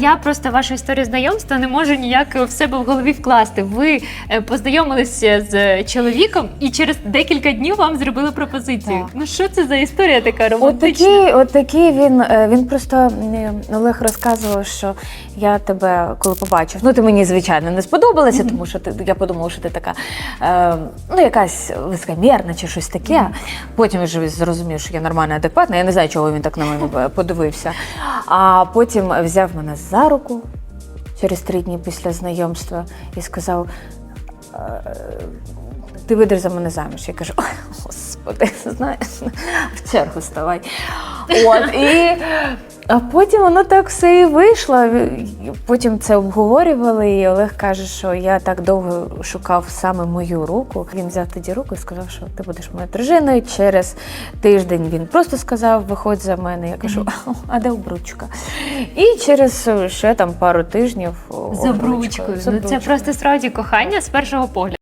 Я просто вашу історію знайомства не можу ніяк в себе в голові вкласти. Ви е, познайомилися з чоловіком і через декілька днів вам зробили пропозицію. Так. Ну що це за історія така От романтична? такий, от такий він, е, він просто Олег розказував, що я тебе коли побачив. Ну ти мені звичайно не сподобалася, тому що ти я подумала, що ти така е, ну якась високомірна чи щось таке. Потім вже зрозумів, що я нормальна, адекватна. Я не знаю, чого він так на мене е, подивився. А потім взяв мене за руку через три дні після знайомства і сказав. е, Ти вийдеш за мене заміж. Я кажу, ой, господи, знаєш, в чергу ставай. От, і, а потім воно так все і вийшло. Потім це обговорювали, і Олег каже, що я так довго шукав саме мою руку. Він взяв тоді руку і сказав, що ти будеш моєю дружиною. Через тиждень він просто сказав, виходь за мене. Я кажу, а де обручка? І через ще там пару тижнів З обручкою. Ну це просто справді кохання з першого погляду.